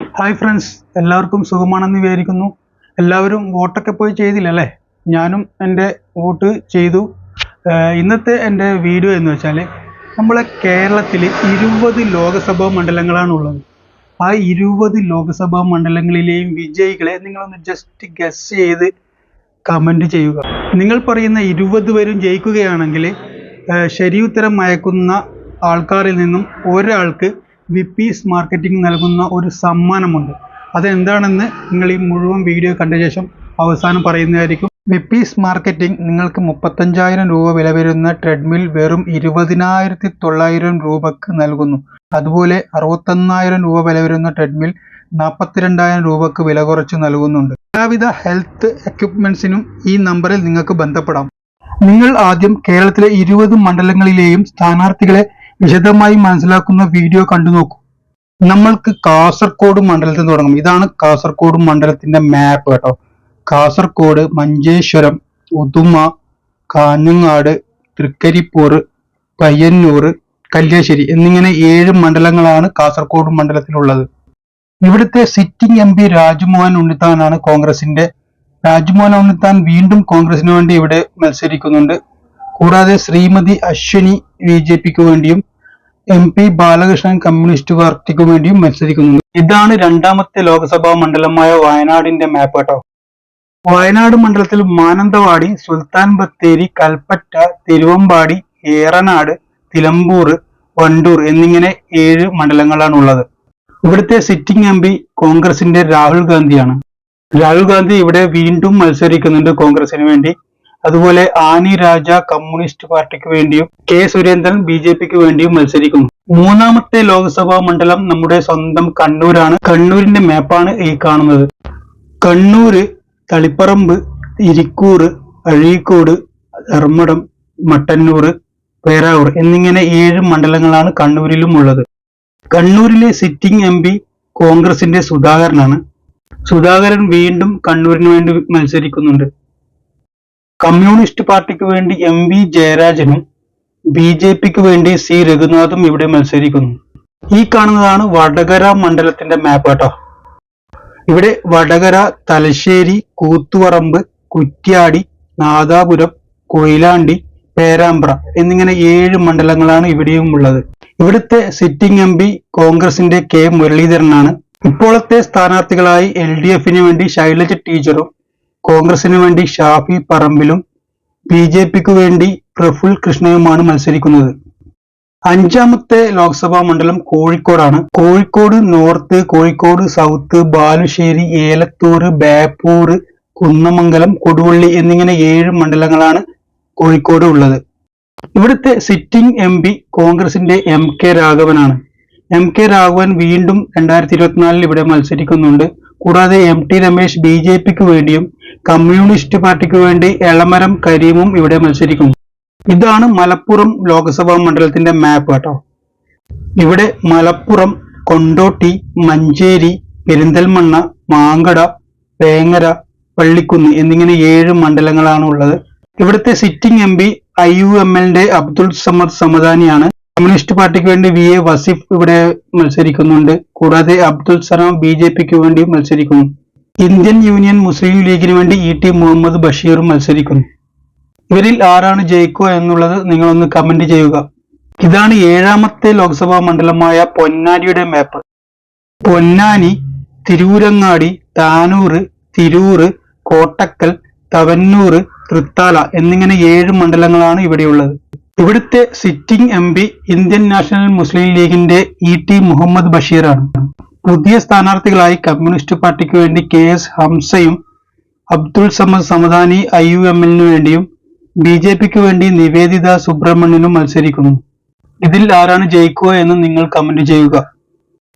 Hi friends എല്ലാവർക്കും സുഖമാണെന്ന് വിചാരിക്കുന്നു. എല്ലാവരും വോട്ടൊക്കെ പോയി ചെയ്തില്ലല്ലേ ഞാനും എന്റെ വോട്ട് ചെയ്തു. ഇന്നത്തെ എന്റെ വീഡിയോ എന്ന് വെച്ചാൽ നമ്മളെ കേരളത്തിൽ ഇരുപത് ലോകസഭാ മണ്ഡലങ്ങളാണുള്ളത്. ആ ഇരുപത് ലോകസഭാ മണ്ഡലങ്ങളിലെയും വിജയികളെ നിങ്ങളൊന്ന് ജസ്റ്റ് ഗസ് ചെയ്ത് കമന്റ് ചെയ്യുക. നിങ്ങൾ പറയുന്ന ഇരുപത് പേരും ജയിക്കുകയാണെങ്കിൽ ശരിയുത്തരം അയക്കുന്ന ആൾക്കാരിൽ നിന്നും ഒരാൾക്ക് വിപ്പീസ് മാർക്കറ്റിംഗ് നൽകുന്ന ഒരു സമ്മാനമുണ്ട്. അതെന്താണെന്ന് നിങ്ങൾ ഈ മുഴുവൻ വീഡിയോ കണ്ട ശേഷം അവസാനം പറയുന്നതായിരിക്കും. വിപ്പീസ് മാർക്കറ്റിംഗ് നിങ്ങൾക്ക് മുപ്പത്തഞ്ചായിരം രൂപ വില വരുന്ന ട്രെഡ്മിൽ വെറും ഇരുപതിനായിരത്തി തൊള്ളായിരം രൂപക്ക് നൽകുന്നു. അതുപോലെ അറുപത്തൊന്നായിരം രൂപ വില വരുന്ന ട്രെഡ്മിൽ നാൽപ്പത്തിരണ്ടായിരം രൂപക്ക് വില കുറച്ച് നൽകുന്നുണ്ട്. എല്ലാവിധ ഹെൽത്ത് എക്യുപ്മെന്റ്സിനും ഈ നമ്പറിൽ നിങ്ങൾക്ക് ബന്ധപ്പെടാം. നിങ്ങൾ ആദ്യം കേരളത്തിലെ ഇരുപത് മണ്ഡലങ്ങളിലെയും സ്ഥാനാർത്ഥികളെ വിശദമായി മനസ്സിലാക്കുന്ന വീഡിയോ കണ്ടു നോക്കൂ. നമ്മൾക്ക് കാസർഗോഡ് മണ്ഡലത്തിൽ തുടങ്ങും. ഇതാണ് കാസർഗോഡ് മണ്ഡലത്തിന്റെ മാപ്പ് കേട്ടോ. കാസർഗോഡ് മഞ്ചേശ്വരം ഉദുമ കാഞ്ഞങ്ങാട് തൃക്കരിപ്പൂർ പയ്യന്നൂർ കല്യാശ്ശേരി എന്നിങ്ങനെ ഏഴ് മണ്ഡലങ്ങളാണ് കാസർഗോഡ് മണ്ഡലത്തിലുള്ളത്. ഇവിടുത്തെ സിറ്റിംഗ് എം പി രാജ്മോഹൻ ഉണ്ണിത്താനാണ് കോൺഗ്രസിന്റെ. രാജ്മോഹൻ ഉണ്ണിത്താൻ വീണ്ടും കോൺഗ്രസിന് വേണ്ടി ഇവിടെ മത്സരിക്കുന്നുണ്ട്. കൂടാതെ ശ്രീമതി അശ്വിനി ബി ജെ പിക്ക് വേണ്ടിയും എം പി ബാലകൃഷ്ണൻ കമ്മ്യൂണിസ്റ്റ് പാർട്ടിക്ക് വേണ്ടിയും മത്സരിക്കുന്നുണ്ട് ഇതാണ് രണ്ടാമത്തെ ലോക്സഭാ മണ്ഡലമായ വയനാടിന്റെ മാപ്പ് കേട്ടോ. വയനാട് മണ്ഡലത്തിൽ മാനന്തവാടി സുൽത്താൻ ബത്തേരി കൽപ്പറ്റ തിരുവമ്പാടി ഏറനാട് തിലമ്പൂർ വണ്ടൂർ എന്നിങ്ങനെ ഏഴ് മണ്ഡലങ്ങളാണ് ഉള്ളത് ഇവിടുത്തെ സിറ്റിംഗ് എം പി കോൺഗ്രസിന്റെ രാഹുൽ ഗാന്ധിയാണ്. രാഹുൽ ഗാന്ധി ഇവിടെ വീണ്ടും മത്സരിക്കുന്നുണ്ട് കോൺഗ്രസിന് വേണ്ടി. അതുപോലെ ആനി രാജ കമ്മ്യൂണിസ്റ്റ് പാർട്ടിക്ക് വേണ്ടിയും കെ സുരേന്ദ്രൻ ബി ജെ പിക്ക് വേണ്ടിയും മത്സരിക്കും മൂന്നാമത്തെ ലോക്സഭാ മണ്ഡലം നമ്മുടെ സ്വന്തം കണ്ണൂരാണ്. കണ്ണൂരിന്റെ മാപ്പാണ് ഈ കാണുന്നത്. കണ്ണൂര് തളിപ്പറമ്പ് ഇരിക്കൂർ അഴീക്കോട് ധർമ്മടം മട്ടന്നൂർ പേരാവൂർ എന്നിങ്ങനെ ഏഴ് മണ്ഡലങ്ങളാണ് കണ്ണൂരിലും ഉള്ളത്. കണ്ണൂരിലെ സിറ്റിംഗ് എം പി കോൺഗ്രസിന്റെ സുധാകരനാണ്. സുധാകരൻ വീണ്ടും കണ്ണൂരിന് വേണ്ടി മത്സരിക്കുന്നുണ്ട്. കമ്മ്യൂണിസ്റ്റ് പാർട്ടിക്ക് വേണ്ടി എം വി ജയരാജനും ബി ജെ പിക്ക് വേണ്ടി സി രഘുനാഥും ഇവിടെ മത്സരിക്കുന്നു. ഈ കാണുന്നതാണ് വടകര മണ്ഡലത്തിന്റെ മാപ്പ് കേട്ടോ. ഇവിടെ വടകര തലശ്ശേരി കൂത്തുപറമ്പ് കുറ്റ്യാടി നാദാപുരം കൊയിലാണ്ടി പേരാമ്പ്ര എന്നിങ്ങനെ ഏഴ് മണ്ഡലങ്ങളാണ് ഇവിടെയും ഉള്ളത്. ഇവിടുത്തെ സിറ്റിംഗ് എം പി കോൺഗ്രസിന്റെ കെ മുരളീധരനാണ്. ഇപ്പോഴത്തെ സ്ഥാനാർത്ഥികളായി എൽ ഡി എഫിന് വേണ്ടി ശൈലജ ടീച്ചറും കോൺഗ്രസിന് വേണ്ടി ഷാഫി പറമ്പിലും ബി ജെ പിക്ക് വേണ്ടി പ്രഫുൽ കൃഷ്ണയുമാണ് മത്സരിക്കുന്നത്. അഞ്ചാമത്തെ ലോക്സഭാ മണ്ഡലം കോഴിക്കോടാണ്. കോഴിക്കോട് നോർത്ത് കോഴിക്കോട് സൗത്ത് ബാലുശ്ശേരി ഏലത്തൂർ ബേപ്പൂർ കുന്നമംഗലം കൊടുവള്ളി എന്നിങ്ങനെ ഏഴ് മണ്ഡലങ്ങളാണ് കോഴിക്കോട് ഉള്ളത്. ഇവിടുത്തെ സിറ്റിംഗ് എം പി കോൺഗ്രസിന്റെ എം കെ രാഘവനാണ്. എം കെ രാഘവൻ വീണ്ടും രണ്ടായിരത്തി ഇരുപത്തിനാലിൽ ഇവിടെ മത്സരിക്കുന്നുണ്ട്. കൂടാതെ M T Ramesh B J പിക്ക് വേണ്ടിയും കമ്മ്യൂണിസ്റ്റ് പാർട്ടിക്ക് വേണ്ടി എളമരം കരീമും ഇവിടെ മത്സരിക്കും ഇതാണ് മലപ്പുറം ലോക്സഭാ മണ്ഡലത്തിന്റെ മാപ്പ് കേട്ടോ. ഇവിടെ മലപ്പുറം കൊണ്ടോട്ടി മഞ്ചേരി പെരിന്തൽമണ്ണ മാങ്കട വേങ്ങര പള്ളിക്കുന്ന് എന്നിങ്ങനെ ഏഴ് മണ്ഡലങ്ങളാണ് ഉള്ളത്. ഇവിടുത്തെ sitting M P I U M എല്ലിന്റെ അബ്ദുൾ സമദ് സമദാനിയാണ്. കമ്മ്യൂണിസ്റ്റ് പാർട്ടിക്ക് വേണ്ടി വി എ വസീഫ് ഇവിടെ മത്സരിക്കുന്നുണ്ട്. കൂടാതെ അബ്ദുൾ സലാം ബി ജെ പിക്ക് വേണ്ടി മത്സരിക്കുന്നു. ഇന്ത്യൻ യൂണിയൻ മുസ്ലിം ലീഗിന് വേണ്ടി ഇ ടി മുഹമ്മദ് ബഷീറും മത്സരിക്കുന്നു. ഇവരിൽ ആരാണ് ജയിക്കുക എന്നുള്ളത് നിങ്ങളൊന്ന് കമന്റ് ചെയ്യുക. ഇതാണ് ഏഴാമത്തെ ലോക്സഭാ മണ്ഡലമായ പൊന്നാനിയുടെ മാപ്പ് പൊന്നാനി തിരൂരങ്ങാടി താനൂറ് തിരൂർ കോട്ടക്കൽ തവന്നൂർ തൃത്താല എന്നിങ്ങനെ ഏഴ് മണ്ഡലങ്ങളാണ് ഇവിടെയുള്ളത്. ഇവിടുത്തെ sitting M Indian national Muslim ലീഗിന്റെ ഇ ടി മുഹമ്മദ് ബഷീറാണ്. പുതിയ സ്ഥാനാർത്ഥികളായി കമ്മ്യൂണിസ്റ്റ് പാർട്ടിക്ക് വേണ്ടി കെ എസ് ഹംസയും അബ്ദുൾ സമദ് സമദാനി ഐ യു എമ്മിനു വേണ്ടിയും ബി ജെ പിക്ക് വേണ്ടി നിവേദിത സുബ്രഹ്മണ്യനും മത്സരിക്കുന്നു. ഇതിൽ ആരാണ് ജയിക്കുക എന്ന് നിങ്ങൾ കമന്റ് ചെയ്യുക.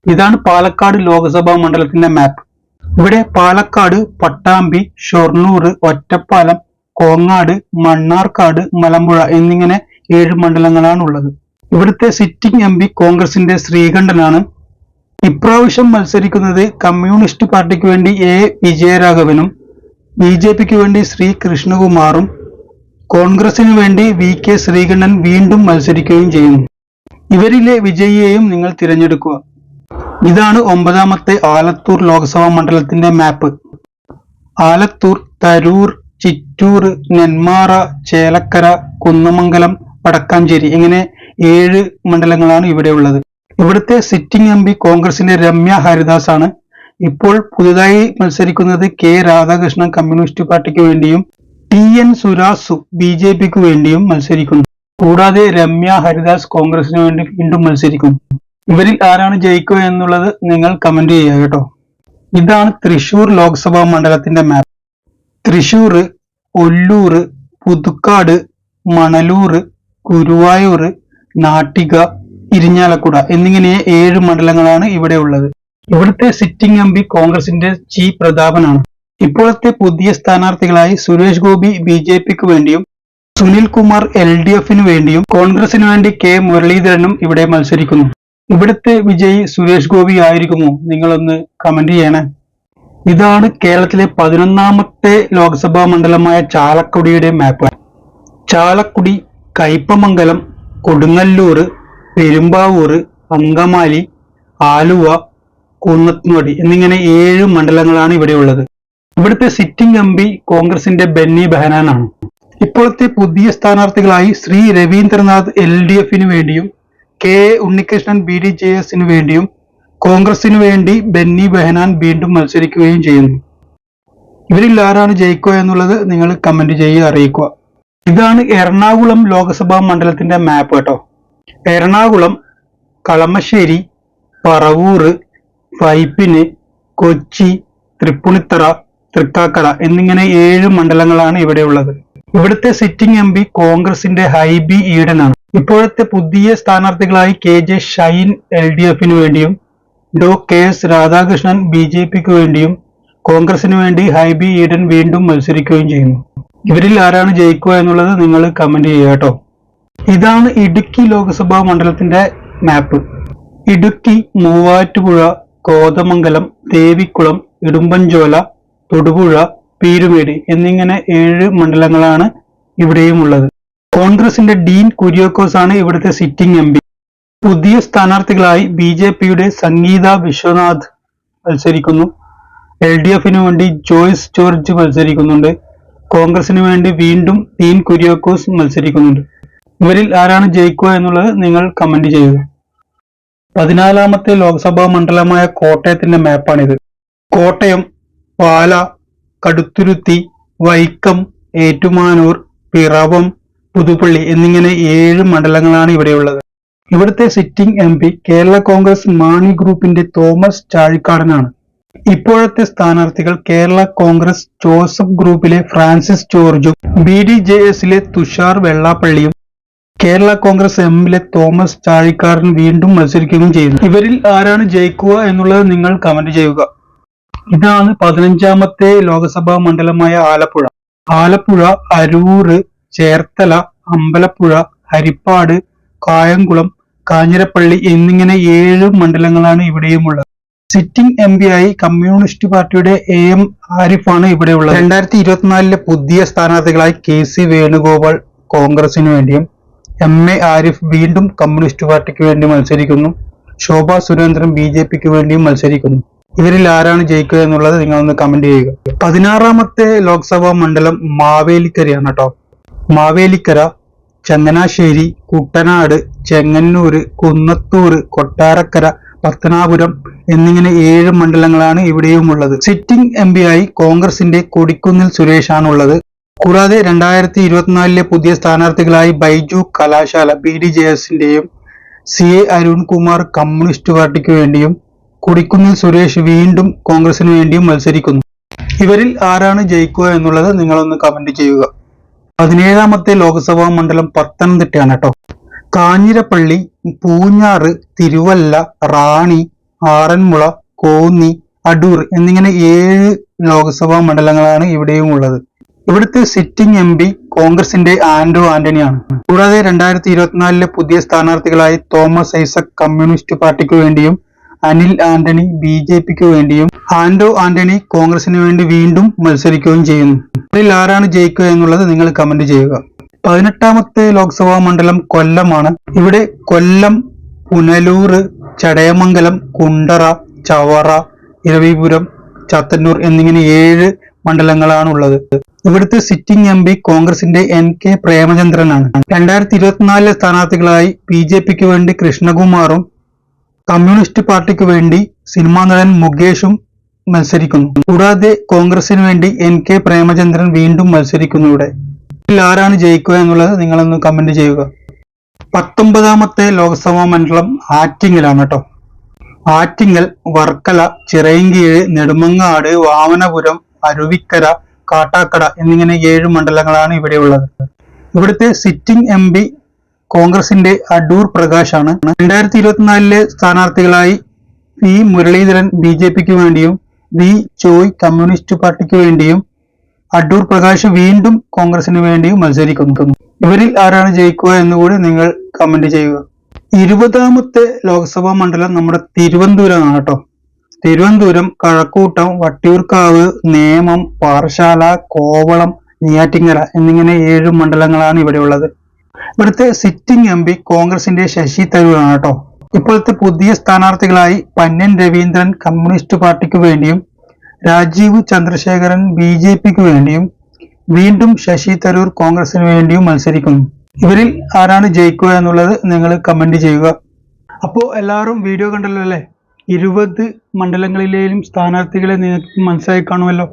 ഇതാണ് പാലക്കാട് ലോക്സഭാ മണ്ഡലത്തിന്റെ മാപ്പ് ഇവിടെ പാലക്കാട് പട്ടാമ്പി ഷൊർണൂർ ഒറ്റപ്പാലം കോങ്ങാട് മണ്ണാർക്കാട് മലമ്പുഴ എന്നിങ്ങനെ ഏഴ് മണ്ഡലങ്ങളാണ് ഉള്ളത് ഇവിടുത്തെ സിറ്റിംഗ് എം പി കോൺഗ്രസിന്റെ ശ്രീകണ്ഠനാണ് ഇപ്രാവശ്യം മത്സരിക്കുന്നത് കമ്മ്യൂണിസ്റ്റ് പാർട്ടിക്ക് വേണ്ടി എ. വിജയരാഘവനും ബി. ജെ. പിക്ക് വേണ്ടി ശ്രീ. കൃഷ്ണകുമാറും കോൺഗ്രസിന് വേണ്ടി വി. കെ. ശ്രീകണ്ഠൻ വീണ്ടും മത്സരിക്കുകയും ചെയ്യുന്നു. ഇവരിലെ വിജയിയെയും നിങ്ങൾ തിരഞ്ഞെടുക്കുക. ഇതാണ് ഒമ്പതാമത്തെ ആലത്തൂർ ലോക്സഭാ മണ്ഡലത്തിന്റെ മാപ്പ്. ആലത്തൂർ തരൂർ ചിറ്റൂർ നെന്മാറ ചേലക്കര കുന്നമംഗലം വടക്കാഞ്ചേരി ഇങ്ങനെ ഏഴ് മണ്ഡലങ്ങളാണ് ഇവിടെ ഉള്ളത് ഇവിടുത്തെ സിറ്റിംഗ് എം പി കോൺഗ്രസിന്റെ രമ്യ ഹരിദാസ് ആണ് ഇപ്പോൾ പുതുതായി മത്സരിക്കുന്നത് കെ രാധാകൃഷ്ണൻ കമ്മ്യൂണിസ്റ്റ് പാർട്ടിക്ക് വേണ്ടിയും T N Surasu B J പിക്ക് വേണ്ടിയും മത്സരിക്കുന്നു. കൂടാതെ രമ്യ ഹരിദാസ് കോൺഗ്രസിന് വേണ്ടി വീണ്ടും മത്സരിക്കും ഇവരിൽ ആരാണ് ജയിക്കുക എന്നുള്ളത് നിങ്ങൾ കമന്റ് ചെയ്യുക കേട്ടോ. ഇതാണ് തൃശൂർ ലോക്സഭാ മണ്ഡലത്തിന്റെ മാപ്പ് തൃശൂർ ഒല്ലൂർ പുതുക്കാട് മണലൂർ ഗുരുവായൂർ നാട്ടിക ഇരിഞ്ഞാലക്കുട എന്നിങ്ങനെ ഏഴ് മണ്ഡലങ്ങളാണ് ഇവിടെ ഉള്ളത്. ഇവിടുത്തെ സിറ്റിംഗ് എം പി കോൺഗ്രസിന്റെ ജി പ്രതാപനാണ്. ഇപ്പോഴത്തെ പുതിയ സ്ഥാനാർത്ഥികളായി സുരേഷ് ഗോപി ബി ജെ പിക്ക് വേണ്ടിയും സുനിൽ കുമാർ എൽ ഡി എഫിന് വേണ്ടിയും കോൺഗ്രസിന് വേണ്ടി കെ മുരളീധരനും ഇവിടെ മത്സരിക്കുന്നു. ഇവിടുത്തെ വിജയി സുരേഷ് ഗോപി ആയിരിക്കുമോ? നിങ്ങളൊന്ന് കമന്റ് ചെയ്യണേ. ഇതാണ് കേരളത്തിലെ പതിനൊന്നാമത്തെ ലോക്സഭാ മണ്ഡലമായ ചാലക്കുടിയുടെ മാപ്പ് ചാലക്കുടി കയ്പമംഗലം കൊടുങ്ങല്ലൂർ പെരുമ്പാവൂർ അങ്കമാലി ആലുവ കുന്നത്തുനോടി എന്നിങ്ങനെ ഏഴ് മണ്ഡലങ്ങളാണ് ഇവിടെ ഉള്ളത് ഇവിടുത്തെ സിറ്റിംഗ് എം പി കോൺഗ്രസിന്റെ ബെന്നി ബെഹനാനാണ് ഇപ്പോഴത്തെ പുതിയ സ്ഥാനാർത്ഥികളായി ശ്രീ രവീന്ദ്രനാഥ് എൽ ഡി എഫിന് വേണ്ടിയും K A Unnikrishnan B D J എസിന് വേണ്ടിയും കോൺഗ്രസിന് വേണ്ടി ബെന്നി ബെഹനാൻ വീണ്ടും മത്സരിക്കുകയും ചെയ്യുന്നു. ഇവരിൽ ആരാണ് ജയിക്കുക എന്നുള്ളത് നിങ്ങൾ കമന്റ് ചെയ്യുക അറിയിക്കുക. ഇതാണ് എറണാകുളം ലോക്സഭാ മണ്ഡലത്തിന്റെ മാപ്പ് കേട്ടോ. എറണാകുളം കളമശ്ശേരി പറവൂർ വൈപ്പിന് കൊച്ചി തൃപ്പൂണിത്തറ തൃക്കാക്കര എന്നിങ്ങനെ ഏഴ് മണ്ഡലങ്ങളാണ് ഇവിടെ ഉള്ളത്. ഇവിടുത്തെ സിറ്റിംഗ് എം പി കോൺഗ്രസിന്റെ ഹൈബി ഈഡനാണ്. ഇപ്പോഴത്തെ പുതിയ സ്ഥാനാർത്ഥികളായി K J Shine L D എഫിന് വേണ്ടിയും Dr K S Radhakrishnan B J പിക്ക് വേണ്ടിയും കോൺഗ്രസിന് വേണ്ടി ഹൈബി ഈഡൻ വീണ്ടും മത്സരിക്കുകയും ചെയ്യുന്നു. ഇവരിൽ ആരാണ് ജയിക്കുക എന്നുള്ളത് നിങ്ങൾ കമന്റ് ചെയ്യുക കേട്ടോ. ഇതാണ് ഇടുക്കി ലോക്സഭാ മണ്ഡലത്തിന്റെ മാപ്പ്. ഇടുക്കി മൂവാറ്റുപുഴ കോതമംഗലം ദേവിക്കുളം ഇടുമ്പൻചോല തൊടുപുഴ പീരുമേട് എന്നിങ്ങനെ ഏഴ് മണ്ഡലങ്ങളാണ് ഇവിടെയും ഉള്ളത് കോൺഗ്രസിന്റെ ഡീൻ കുര്യോക്കോസ് ആണ് ഇവിടുത്തെ സിറ്റിംഗ് എം പുതിയ സ്ഥാനാർത്ഥികളായി ബി ജെ പിയുടെ സംഗീത വിശ്വനാഥ് മത്സരിക്കുന്നു. എൽ ഡി എഫിന് വേണ്ടി ജോയ്സ് ജോർജ് മത്സരിക്കുന്നുണ്ട്. കോൺഗ്രസിന് വേണ്ടി വീണ്ടും ഡീൻ കുര്യോക്കോസ് മത്സരിക്കുന്നുണ്ട്. ഇവരിൽ ആരാണ് ജയിക്കുക എന്നുള്ളത് നിങ്ങൾ കമന്റ് ചെയ്യുക. പതിനാലാമത്തെ ലോക്സഭാ മണ്ഡലമായ കോട്ടയത്തിന്റെ മാപ്പാണിത്. കോട്ടയം പാല കടുത്തുരുത്തി വൈക്കം ഏറ്റുമാനൂർ പിറവം പുതുപ്പള്ളി എന്നിങ്ങനെ ഏഴ് മണ്ഡലങ്ങളാണ് ഇവിടെയുള്ളത്. ഇവിടുത്തെ sitting M P Kerala Congress Mani ഗ്രൂപ്പിന്റെ തോമസ് ചാഴിക്കാടനാണ്. ഇപ്പോഴത്തെ സ്ഥാനാർത്ഥികൾ കേരള കോൺഗ്രസ് ജോസഫ് ഗ്രൂപ്പിലെ ഫ്രാൻസിസ് ജോർജും ബി ഡി ജെ എസിലെ തുഷാർ വെള്ളാപ്പള്ളിയും കേരള കോൺഗ്രസ് എമ്മിലെ തോമസ് ചാഴിക്കാരൻ വീണ്ടും മത്സരിക്കുകയും ചെയ്യുന്നു. ഇവരിൽ ആരാണ് ജയിക്കുക എന്നുള്ളത് നിങ്ങൾ കമന്റ് ചെയ്യുക. ഇതാണ് പതിനഞ്ചാമത്തെ ലോക്സഭാ മണ്ഡലമായ ആലപ്പുഴ. ആലപ്പുഴ അരൂര് ചേർത്തല അമ്പലപ്പുഴ ഹരിപ്പാട് കായംകുളം കാഞ്ഞിരപ്പള്ളി എന്നിങ്ങനെ ഏഴ് മണ്ഡലങ്ങളാണ് ഇവിടെയുമുള്ളത്. സിറ്റിംഗ് എം പി ആയി കമ്മ്യൂണിസ്റ്റ് പാർട്ടിയുടെ എ എം ആരിഫാണ് ഇവിടെയുള്ളത്. രണ്ടായിരത്തി ഇരുപത്തിനാലിലെ പുതിയ സ്ഥാനാർത്ഥികളായി കെ സി വേണുഗോപാൽ കോൺഗ്രസിന് വേണ്ടിയും എം എ ആരിഫ് വീണ്ടും കമ്മ്യൂണിസ്റ്റ് പാർട്ടിക്ക് വേണ്ടി മത്സരിക്കുന്നു. ശോഭ സുരേന്ദ്രൻ ബി ജെ പിക്ക് വേണ്ടിയും മത്സരിക്കുന്നു. ഇവരിൽ ആരാണ് ജയിക്കുക എന്നുള്ളത് നിങ്ങൾ ഒന്ന് കമന്റ് ചെയ്യുക. പതിനാറാമത്തെ ലോക്സഭാ മണ്ഡലം മാവേലിക്കരയാണ് കേട്ടോ മാവേലിക്കര ചങ്ങനാശ്ശേരി കുട്ടനാട് ചെങ്ങന്നൂർ കുന്നത്തൂർ കൊട്ടാരക്കര പത്തനാപുരം എന്നിങ്ങനെ ഏഴ് മണ്ഡലങ്ങളാണ് ഇവിടെയും ഉള്ളത്. സിറ്റിംഗ് എം ആയി കോൺഗ്രസിന്റെ കൊടിക്കുന്നിൽ സുരേഷ് ആണുള്ളത് കൂടാതെ രണ്ടായിരത്തി ഇരുപത്തിനാലിലെ പുതിയ സ്ഥാനാർത്ഥികളായി Baiju Kalashala B D J എസിന്റെയും C A Arunkumar communist പാർട്ടിക്ക് വേണ്ടിയും കുടിക്കുന്നിൽ സുരേഷ് വീണ്ടും കോൺഗ്രസിന് വേണ്ടിയും മത്സരിക്കുന്നു. ഇവരിൽ ആരാണ് ജയിക്കുക എന്നുള്ളത് നിങ്ങളൊന്ന് കമന്റ് ചെയ്യുക. പതിനേഴാമത്തെ ലോക്സഭാ മണ്ഡലം പത്തനംതിട്ടയാണ് കേട്ടോ കാഞ്ഞിരപ്പള്ളി പൂഞ്ഞാറ് തിരുവല്ല റാണി ആറന്മുള കോന്നി അടൂർ എന്നിങ്ങനെ ഏഴ് ലോക്സഭാ മണ്ഡലങ്ങളാണ് ഇവിടെയും ഉള്ളത്. ഇവിടുത്തെ സിറ്റിംഗ് എം പി കോൺഗ്രസിന്റെ ആന്റോ ആന്റണിയാണ്. കൂടാതെ രണ്ടായിരത്തി ഇരുപത്തിനാലിലെ പുതിയ സ്ഥാനാർത്ഥികളായി തോമസ് ഐസക് കമ്മ്യൂണിസ്റ്റ് പാർട്ടിക്ക് വേണ്ടിയും അനിൽ ആന്റണി ബി ജെ പിക്ക് വേണ്ടിയും ആന്റോ ആന്റണി കോൺഗ്രസിന് വേണ്ടി വീണ്ടും മത്സരിക്കുകയും ചെയ്യുന്നു. ഇതിൽ ആരാണ് ജയിക്കുക എന്നുള്ളത് നിങ്ങൾ കമന്റ് ചെയ്യുക. പതിനെട്ടാമത്തെ ലോക്സഭാ മണ്ഡലം കൊല്ലമാണ്. ഇവിടെ കൊല്ലം പുനലൂർ ചടയമംഗലം കുണ്ടറ ചവറ ഇരവിപുരം ചത്തന്നൂർ എന്നിങ്ങനെ ഏഴ് മണ്ഡലങ്ങളാണ് ഉള്ളത് ഇവിടുത്തെ സിറ്റിംഗ് എം പി കോൺഗ്രസിന്റെ എൻ കെ പ്രേമചന്ദ്രനാണ്. രണ്ടായിരത്തി ഇരുപത്തിനാലിലെ സ്ഥാനാർത്ഥികളായി ബി ജെ പിക്ക് വേണ്ടി കൃഷ്ണകുമാറും കമ്മ്യൂണിസ്റ്റ് പാർട്ടിക്ക് വേണ്ടി സിനിമാ നടൻ മുകേഷും മത്സരിക്കുന്നു. കൂടാതെ കോൺഗ്രസിന് വേണ്ടി എൻ കെ പ്രേമചന്ദ്രൻ വീണ്ടും മത്സരിക്കുന്നു ഇവിടെ. ആരാണ് ജയിക്കുക എന്നുള്ളത് നിങ്ങളൊന്ന് കമന്റ് ചെയ്യുക. പത്തൊമ്പതാമത്തെ ലോക്സഭാ മണ്ഡലം ആറ്റിങ്ങലാണ് കേട്ടോ. ആറ്റിങ്ങൽ വർക്കല ചിറയൻകീഴ് നെടുമങ്ങാട് വാമനപുരം അരുവിക്കര കാട്ടാക്കട എന്നിങ്ങനെ ഏഴ് മണ്ഡലങ്ങളാണ് ഇവിടെ ഉള്ളത്. ഇവിടുത്തെ സിറ്റിംഗ് എം പി കോൺഗ്രസിന്റെ അടൂർ പ്രകാശാണ്. രണ്ടായിരത്തി ഇരുപത്തിനാലിലെ സ്ഥാനാർത്ഥികളായി വി മുരളീധരൻ ബി ജെ പിക്ക് വേണ്ടിയും വി ചോയ് കമ്മ്യൂണിസ്റ്റ് പാർട്ടിക്ക് വേണ്ടിയും അടൂർ പ്രകാശ് വീണ്ടും കോൺഗ്രസിന് വേണ്ടിയും മത്സരിക്കുന്നു. ഇവരിൽ ആരാണ് ജയിക്കുക എന്നുകൂടി നിങ്ങൾ കമന്റ് ചെയ്യുക. ഇരുപതാമത്തെ ലോക്സഭാ മണ്ഡലം നമ്മുടെ തിരുവനന്തപുരമാണ് കേട്ടോ. തിരുവനന്തപുരം കഴക്കൂട്ടം വട്ടിയൂർക്കാവ് നേമം പാറശാല കോവളം നെയ്യാറ്റിങ്ങര എന്നിങ്ങനെ ഏഴ് മണ്ഡലങ്ങളാണ് ഇവിടെ ഉള്ളത്. ഇവിടുത്തെ സിറ്റിംഗ് എം പി കോൺഗ്രസിന്റെ ശശി തരൂരാണ് കേട്ടോ. ഇപ്പോഴത്തെ പുതിയ സ്ഥാനാർത്ഥികളായി പന്നൻ രവീന്ദ്രൻ കമ്മ്യൂണിസ്റ്റ് പാർട്ടിക്ക് വേണ്ടിയും രാജീവ് ചന്ദ്രശേഖരൻ ബി ജെ പിക്ക് വേണ്ടിയും വീണ്ടും ശശി തരൂർ കോൺഗ്രസിന് വേണ്ടിയും മത്സരിക്കുന്നു. ഇവരിൽ ആരാണ് ജയിക്കുക എന്നുള്ളത് നിങ്ങൾ കമന്റ് ചെയ്യുക. അപ്പോൾ എല്ലാവരും വീഡിയോ കണ്ടല്ലോ അല്ലേ? ഇരുപത് മണ്ഡലങ്ങളിലെയും സ്ഥാനാർത്ഥികളെ നിങ്ങൾക്ക് മനസ്സിലായി കാണുമല്ലോ.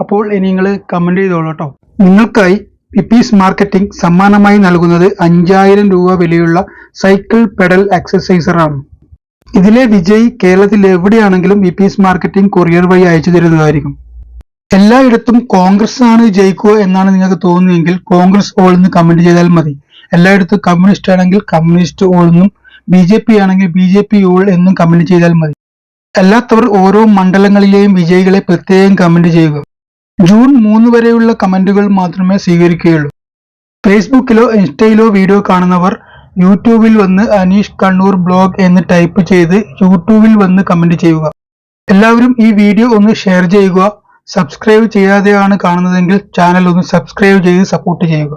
അപ്പോൾ ഇനി നിങ്ങൾ കമന്റ് ചെയ്തോളൂ കേട്ടോ. നിങ്ങൾക്കായി പിപ്പീസ് മാർക്കറ്റിംഗ് സമ്മാനമായി നൽകുന്നത് അഞ്ചായിരം രൂപ വിലയുള്ള സൈക്കിൾ പെഡൽ എക്സസൈസറാണ് ഇതിലെ വിജയി കേരളത്തിൽ എവിടെയാണെങ്കിലും വിപീസ് മാർക്കറ്റിംഗ് കൊറിയർ വഴി അയച്ചു തരുന്നതായിരിക്കും. എല്ലായിടത്തും കോൺഗ്രസ് ആണ് ജയിക്കുക എന്നാണ് നിങ്ങൾക്ക് തോന്നുന്നതെങ്കിൽ കോൺഗ്രസ് ഓൾ എന്ന് കമന്റ് ചെയ്താൽ മതി. എല്ലായിടത്തും കമ്മ്യൂണിസ്റ്റ് ആണെങ്കിൽ കമ്മ്യൂണിസ്റ്റ് ഓൾ എന്നും ബി ജെ പി ആണെങ്കിൽ ബി ജെ പി യു എന്നും കമന്റ് ചെയ്താൽ മതി. അല്ലാത്തവർ ഓരോ മണ്ഡലങ്ങളിലെയും വിജയികളെ പ്രത്യേകം കമന്റ് ചെയ്യുക. ജൂൺ മൂന്ന് വരെയുള്ള കമന്റുകൾ മാത്രമേ സ്വീകരിക്കുകയുള്ളൂ. ഫേസ്ബുക്കിലോ ഇൻസ്റ്റയിലോ വീഡിയോ കാണുന്നവർ യൂട്യൂബിൽ വന്ന് അനീഷ് കണ്ണൂർ ബ്ലോഗ് എന്ന് ടൈപ്പ് ചെയ്ത് യൂട്യൂബിൽ വന്ന് കമന്റ് ചെയ്യുക. എല്ലാവരും ഈ വീഡിയോ ഒന്ന് ഷെയർ ചെയ്യുക. സബ്സ്ക്രൈബ് ചെയ്യാതെയാണ് കാണുന്നതെങ്കിൽ ചാനൽ ഒന്ന് സബ്സ്ക്രൈബ് ചെയ്ത് സപ്പോർട്ട് ചെയ്യുക.